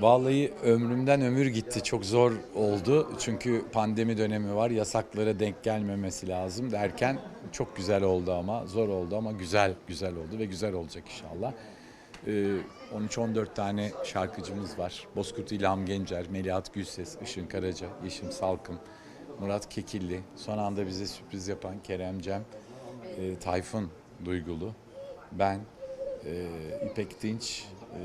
Vallahi ömrümden ömür gitti. Çok zor oldu. Çünkü pandemi dönemi var. Yasaklara denk gelmemesi lazım derken çok güzel oldu ama. Zor oldu ama güzel güzel oldu ve güzel olacak inşallah. Ee, 13-14 tane şarkıcımız var. Bozkurt İlham Gencer, Melihat Gülses, Işın Karaca, Yeşim Salkım, Murat Kekilli. Son anda bize sürpriz yapan Kerem Cem, e, Tayfun Duygulu, ben, e, İpek Dinç, e,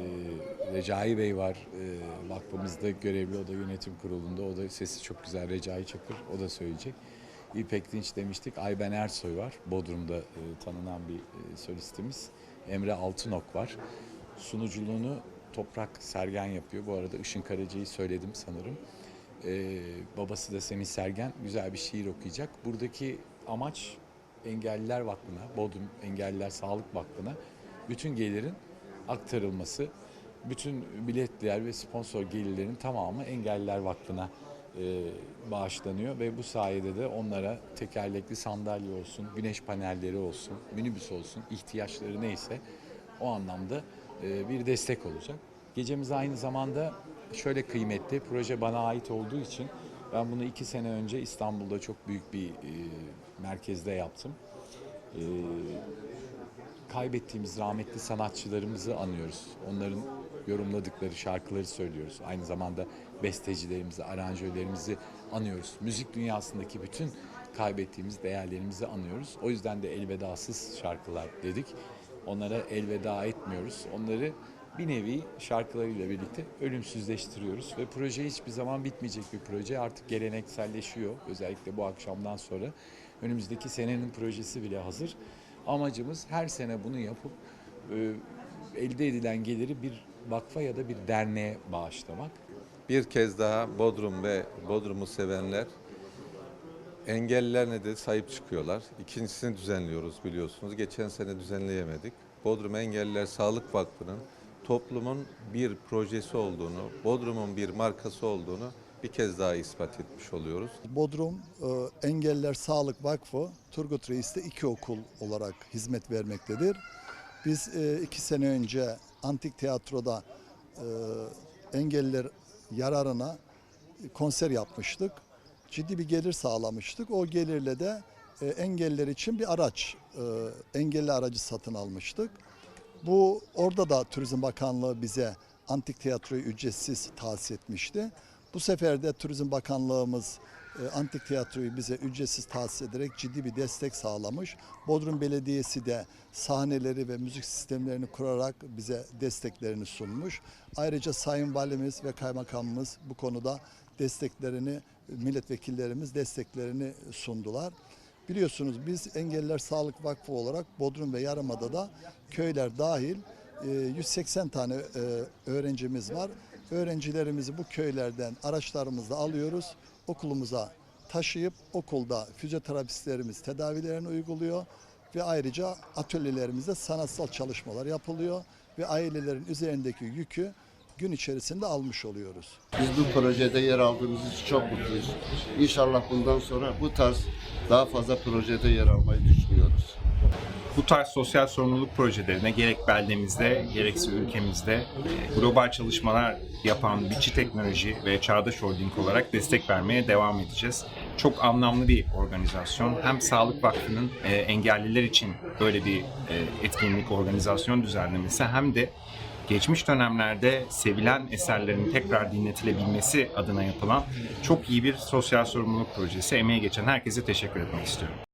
Recai Bey var. E, vakfımızda görevli, o da yönetim kurulunda. O da sesi çok güzel, Recai Çakır, o da söyleyecek. İpek Dinç demiştik. Ayben Ersoy var. Bodrum'da e, tanınan bir e, solistimiz. Emre Altınok var. Sunuculuğunu Toprak Sergen yapıyor. Bu arada Işın Karaca'yı söyledim sanırım. Ee, babası da Semih Sergen güzel bir şiir okuyacak. Buradaki amaç Engelliler Vakfı'na, Bodrum Engelliler Sağlık Vakfı'na bütün gelirin aktarılması. Bütün biletler ve sponsor gelirlerin tamamı Engelliler Vakfı'na e, bağışlanıyor ve bu sayede de onlara tekerlekli sandalye olsun, güneş panelleri olsun, minibüs olsun, ihtiyaçları neyse o anlamda e, bir destek olacak. Gecemiz aynı zamanda şöyle kıymetli, proje bana ait olduğu için ben bunu iki sene önce İstanbul'da çok büyük bir e, merkezde yaptım. E, kaybettiğimiz rahmetli sanatçılarımızı anıyoruz. Onların yorumladıkları şarkıları söylüyoruz. Aynı zamanda bestecilerimizi, aranjörlerimizi anıyoruz. Müzik dünyasındaki bütün kaybettiğimiz değerlerimizi anıyoruz. O yüzden de elvedasız şarkılar dedik. Onlara elveda etmiyoruz. Onları bir nevi şarkılarıyla birlikte ölümsüzleştiriyoruz ve proje hiçbir zaman bitmeyecek bir proje. Artık gelenekselleşiyor. Özellikle bu akşamdan sonra önümüzdeki senenin projesi bile hazır. Amacımız her sene bunu yapıp e, elde edilen geliri bir vakfa ya da bir derneğe bağışlamak. Bir kez daha Bodrum ve Bodrum'u sevenler engellilerine de sahip çıkıyorlar. İkincisini düzenliyoruz biliyorsunuz. Geçen sene düzenleyemedik. Bodrum Engelliler Sağlık Vakfı'nın toplumun bir projesi olduğunu, Bodrum'un bir markası olduğunu bir kez daha ispat etmiş oluyoruz. Bodrum e, Engeller Sağlık Vakfı Turgut Reis'te iki okul olarak hizmet vermektedir. Biz e, iki sene önce Antik Tiyatro'da e, engelliler yararına konser yapmıştık. Ciddi bir gelir sağlamıştık. O gelirle de engelliler için bir araç, engelli aracı satın almıştık. Bu orada da Turizm Bakanlığı bize antik tiyatroyu ücretsiz tahsis etmişti. Bu sefer de Turizm Bakanlığımız e, antik tiyatroyu bize ücretsiz tahsis ederek ciddi bir destek sağlamış. Bodrum Belediyesi de sahneleri ve müzik sistemlerini kurarak bize desteklerini sunmuş. Ayrıca Sayın Valimiz ve Kaymakamımız bu konuda desteklerini, milletvekillerimiz desteklerini sundular. Biliyorsunuz biz Engelliler Sağlık Vakfı olarak Bodrum ve Yarımada'da köyler dahil e, 180 tane e, öğrencimiz var. Öğrencilerimizi bu köylerden araçlarımızla alıyoruz. Okulumuza taşıyıp okulda fizyoterapistlerimiz tedavilerini uyguluyor ve ayrıca atölyelerimizde sanatsal çalışmalar yapılıyor ve ailelerin üzerindeki yükü gün içerisinde almış oluyoruz. Biz bu projede yer aldığımız için çok mutluyuz. İnşallah bundan sonra bu tarz daha fazla projede yer almayı düşünüyoruz. Bu tarz sosyal sorumluluk projelerine gerek beldemizde gerekse ülkemizde e, global çalışmalar yapan Biçi Teknoloji ve Çağdaş Holding olarak destek vermeye devam edeceğiz. Çok anlamlı bir organizasyon. Hem Sağlık Vakfı'nın e, engelliler için böyle bir e, etkinlik, organizasyon düzenlemesi hem de geçmiş dönemlerde sevilen eserlerin tekrar dinletilebilmesi adına yapılan çok iyi bir sosyal sorumluluk projesi. Emeği geçen herkese teşekkür etmek istiyorum.